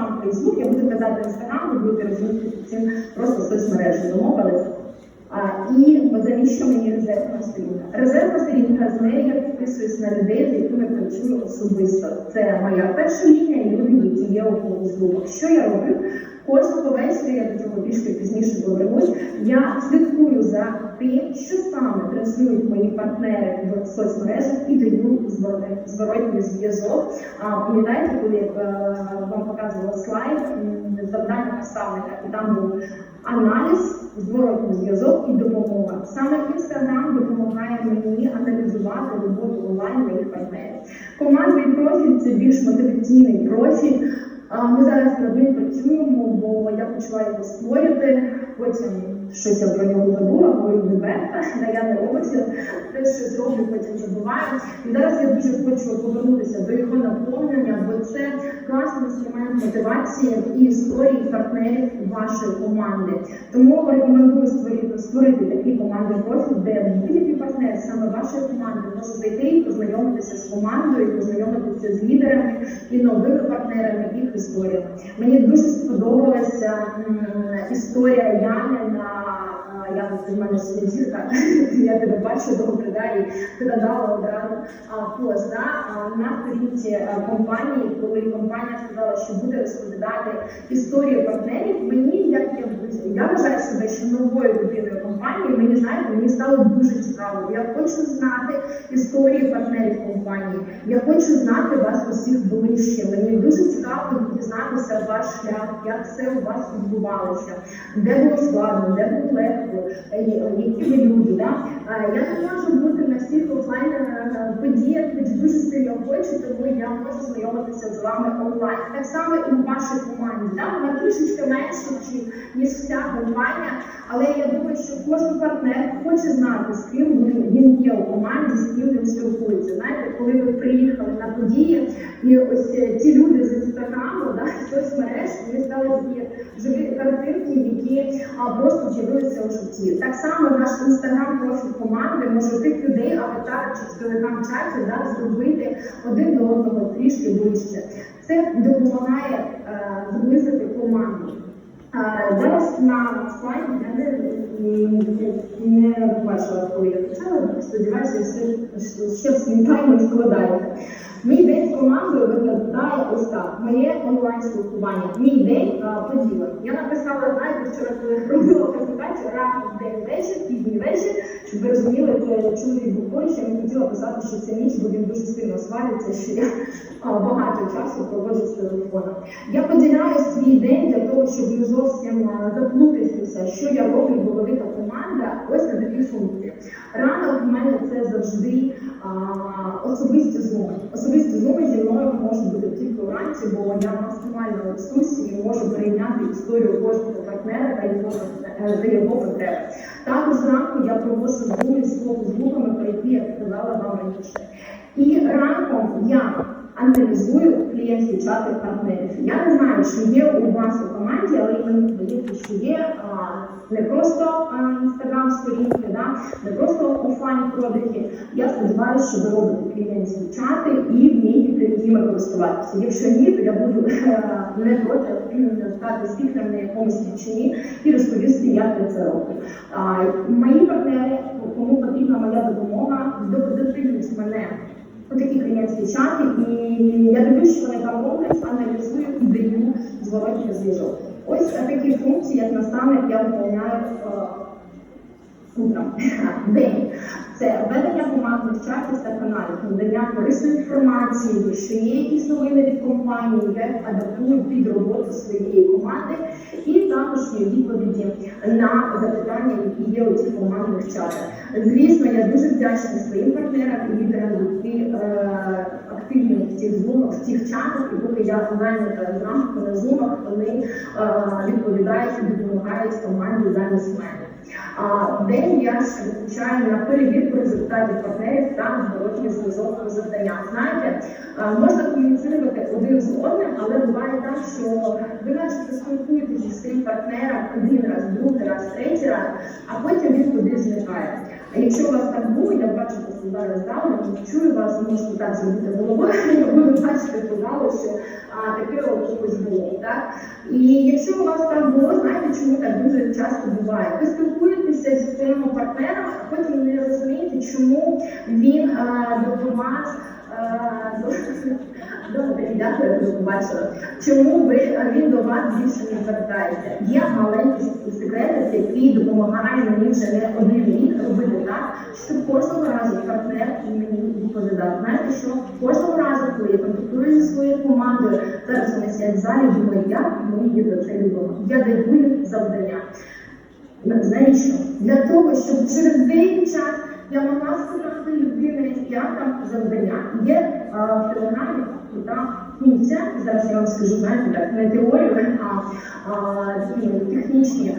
інстаграм, фейсбук, я буду казати інстаграм, ви будете розуміти цим просто соцмережі домовились. А, і от завіщо мені резервна сторінка? Резервна сторінка з нею я підписуюсь на людей, з якими працюю особисто. Це моя перша лінія і люди, які є у фокус-групах. Що я роблю? Кожного вечора, я до цього більше пізніше повернусь, я слідкую за тим, що саме транслюють мої партнери в соцмережах і даю зворотній зв'язок. Пам'ятаєте, коли я е, вам показувала слайд завдання наставника, і там був аналіз, зворотний зв'язок і допомога. Саме Інстаграм допомагає мені аналізувати роботу онлайн моїх партнерів. Командний профіль це більш мотиваційний профіль. Ми зараз над ним працюємо, бо я почала його створювати. Потім щось я про нього забула, говорю відверто, да я не робиться, те, що зроблю, потім забуваю. І зараз я дуже хочу повернутися до його наповнення, бо це класний інструмент мотивації і історії партнерів вашої команди. Тому рекомендую створити, створити такий командний профіль, де будь-який партнер саме вашої команди може зайти і познайомитися з командою, познайомитися з лідерами і новими партнерами їх історіями. Мені дуже сподобалася історія Яни на це в мене зірка, я тебе бачу добре, да, і ти одразу пост, да, на сторінці компанії, коли компанія сказала, що буде розповідати історію партнерів, мені як я я вважаю себе ще новою людиною компанії. Мені знаєте, мені стало дуже цікаво. Я хочу знати історії партнерів компанії. Я хочу знати вас усіх ближче. Мені дуже цікаво дізнатися ваш шлях, як все у вас відбувалося, де було складно, де було легко, які люди. Да? Е, Я не можу бути на всіх офлайн е, подіях, хоч дуже сильно хочу, тому я можу знайомитися з вами онлайн. Так само і в вашій команді. Да? Вона трішечки менша, ніж- вся компанія, але я думаю, що кожен партнер хоче знати, з ким він, він є у команді, з ким він спілкується. Знаєте, коли ви приїхали на події, і ось е, ті люди з інстаграму, да, соцмереж, вони стали живі картинки, які а, просто з'явилися у житті. Так само наш інстаграм профіль команди може тих людей аватар чи в телеграм-чаті да, зробити один до одного трішки ближче. Це допомагає е, зблизити команду. А, Зараз на слайді я не, бачила, коли я почала, сподіваюся, свій таймер складається. Мій день з командою виглядає ось так. Моє онлайн спілкування. Мій день а, поділений. Я написала, знаєте, вчора, коли робила презентацію, ранок, день вечір, пізній вечір, щоб ви розуміли, це чоловік був поруч, я не хотіла писати, що це ніч, бо він дуже сильно свариться, що я багато часу проводжу з телефоном. Я поділяю свій день для того, щоб не зовсім заплутатися, що я роблю, бо велика команда, ось на такі функції. Ранок в мене це завжди а, особисті зуми. Особисті зуми зі мною можуть бути тільки вранці, бо я максимально ресурсі і можу перейняти історію кожного партнера та його, е, та його потреби. Також зранку я проводжу зуми з фокус-групами, про які я сказала вам раніше. І ранком я аналізую клієнтські чати партнерів. Я не знаю, чи є у вас у команді, але мені здається, що є а, не просто інстаграм сторінки, да, не просто офлайн продажі. Я сподіваюся, що ви робите клієнтські чати і вмієте ними користуватися. Якщо ні, то я буду е, не проти стати спікером на якомусь вічні і розповісти, я це роблю. Мої партнери, кому потрібна моя допомога, дотримують мене у такі клієнтські чати, і я дивлюсь, що вони там роблять, аналізую і даю зворотній зв'язок. Ось такі функції, як наставник, я виконаю е, утром. День. Це чатів та каналів, надання корисної інформації, якщо є якісь новини від компанії, я адаптую під роботу своєї команди, і також є відповіді на запитання, які є у цих командних чатах. Звісно, я дуже вдячна своїм партнерам і лідерам, які е, активні в цих зумах, в цих чатах, і поки я онлайн е, зранку на зумах, вони е, відповідають і допомагають команді замість мене. День я звичайно перевірку результатів партнерів та зворотній зв'язок по завданням. Знаєте, можна комуніцирувати один з одним, але буває так, що ви начебто спілкуєтеся зі своїм партнером один раз, другий раз, третій раз, а потім він кудись зникає. А якщо у вас так було, я бачу, бачите себе роздали, чую вас, можете так зробити головою, і ви бачите подалося таке от ось було. Так? І якщо у вас так було, знаєте, чому так дуже часто буває? Ви спілкуєтеся зі своїм партнером, а потім не розумієте, чому він а, до вас. До- Добре, дякую, що побачила. Чому ви він до вас більше не звертається? Є маленький секрет, який допомагає мені вже не один рік робити так, щоб кожного разу партнер мені відповідав. Знаєте що? Кожного разу, коли я контактую зі своєю командою, зараз ми сидять в залі, думаю, як ми її за це любимо. Я даю їм завдання. Навіщо? Для того, щоб через деякий час я могла сказати людина як там завдання. Є в телеграмі крута функція, зараз я вам скажу, знаєте, так, не теорію, а технічні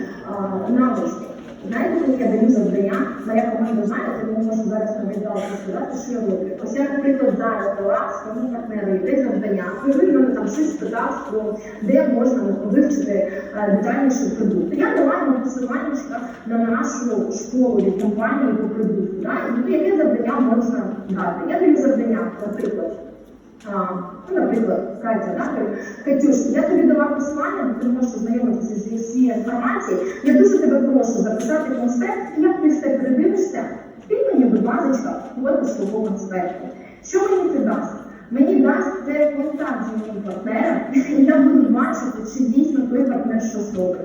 навички. Знаєте, коли я даю завдання, моя команда знає, тому можу зараз навіть сказати, що я роблю. Ось я, наприклад, зараз дала своєму партнеру йде завдання, і він мене там щось спитав, про де можна вивчити е, детальніше продукт. Я дала йому посилання на нашу школу від компанії по продукту. Да? І яке завдання можна дати? Я даю завдання, наприклад. Ну, наприклад, Катя, да, Катюш, я тобі дала посилання, бо ти можеш ознайомитися зі всією інформацією. Я дуже тебе прошу записати конспект, і як ти все передивишся, ти мені, будь ласка, фото свого конспекту. Що мені це дасть? Мені дасть це контакт з моїм партнером, і я буду бачити, чи дійсно той партнер щось робить.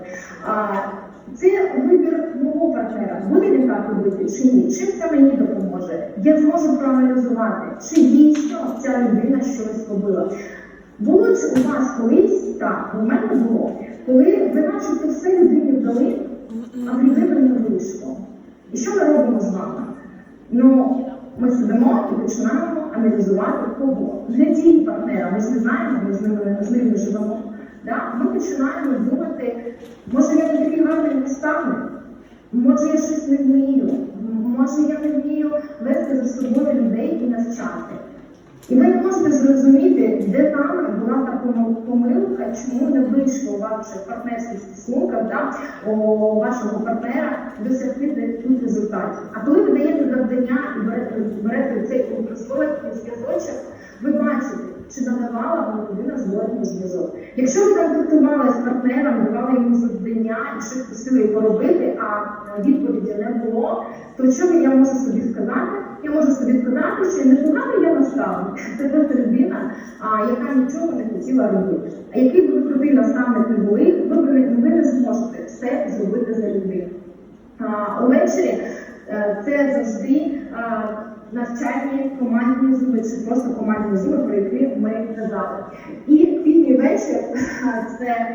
Це вибір мого партнера. Буде так робити чи ні? Чим це мені допоможе? Я зможу проаналізувати, чи дійсно ця людина щось робила. Було чи у вас колись так, у мене було, коли ви начебто все людині дали, а в людини не вийшло. І що ми робимо з вами? Ну, ми сидимо і починаємо аналізувати кого. Не ті партнера, ми ж не знаємо, ми з ними з ними живемо. Да? Ми починаємо думати, може я не такий гарний стану, може я щось не вмію, може я не вмію вести за собою людей і навчати. І ви не можете зрозуміти, де там була та помилка, чому не вийшло у ваших партнерських стосунках, да, вашого партнера досягти тих результатів. А коли ви даєте завдання і берете, берете цей використовуєте зв'язочок, ви бачите, чи надавала вам людина зворотній зв'язок. Якщо ви контактували з партнером, давали йому завдання і щось просили його робити, а відповіді не було, то що я можу собі сказати? Я можу собі сказати, що непоганий я наставник. Це просто людина, яка нічого не хотіла робити. А який би крутий наставник не були, ви, ви не зможете все зробити за людину. Увечері е, це завжди навчальні командні зуби, чи просто командні зуби, про які ми казали. І пізній вечір це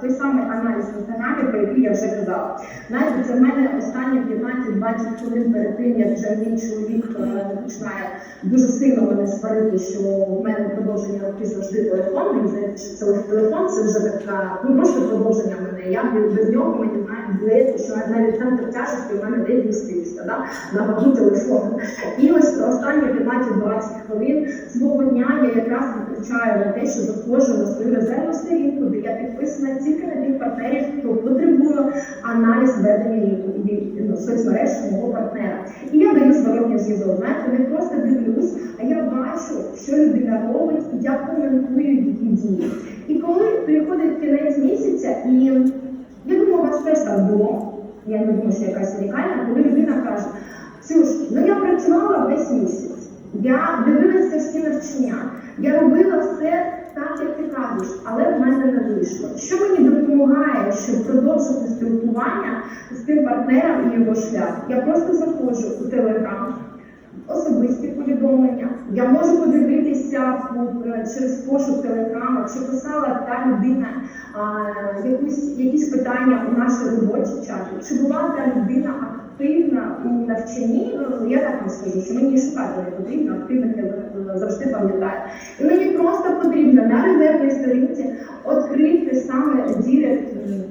той самий аналіз в про який я вже казала. Знаєте, це в мене останні 15-20 хвилин перед тим, як вже мій чоловік е, починає дуже сильно мене сварити, що в мене продовження руки завжди телефон. Мені здається, що це телефон, це вже така, ну просто продовження мене. Я без- нього мені здається, що навіть центр тяжесті у мене десь змістився, да? на вагу телефону. І ось останні 15-20 хвилин свого дня я якраз витрачаю на те, що заходжу резервну сторінку, де я підписана тільки на тих партнерів, хто потребує аналіз ведення ну, соцмереж мого партнера. І я даю зворотній зв'язок. Знаєте, не просто дивлюсь, а я бачу, що людина робить, і я коментую її дії. І коли приходить кінець місяця, і я думаю, у вас теж так було. Я не думаю, що якась унікальна, коли людина каже, Ксюш, ну я працювала весь місяць, я всі навчання, я робила все так, як ти кажеш, але в мене не вийшло. Що мені допомагає, щоб продовжити спілкування з тим партнером і його шлях? Я просто заходжу у телеграм, особисті повідомлення. Я можу подивитися е, через пошук телеграма, чи писала та людина а, якусь, якісь питання у нашій робочій чаті, чи була та людина активна у навчанні. Ну, я так вам скажу, що мені шукати не потрібно, активних я е, завжди пам'ятаю. І мені просто потрібно на резервній сторінці відкрити саме дірект. м,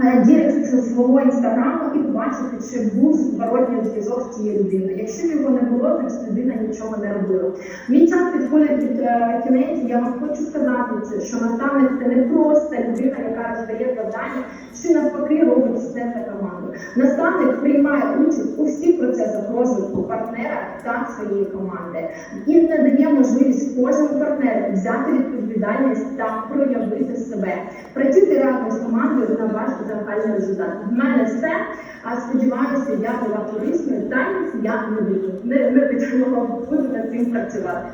е, Дірект свого інстаграму і побачити, чи був зворотній зв'язок з цією людиною. Якщо його не було, то людина нічого не робила. Мій час підходить під е, кінець. Я вам хочу сказати це, що наставник це не просто людина, яка роздає завдання, чи навпаки робить все за команду. Наставник приймає участь у всіх процесах розвитку партнера та своєї команди і надає можливість кожному партнеру взяти відповідальність та проявити себе. Працюйте разом з командою на ваш загальний результат. В мене все. А сподіваюся, я була корисною. Та я не буду. Не, не буду над цим працювати.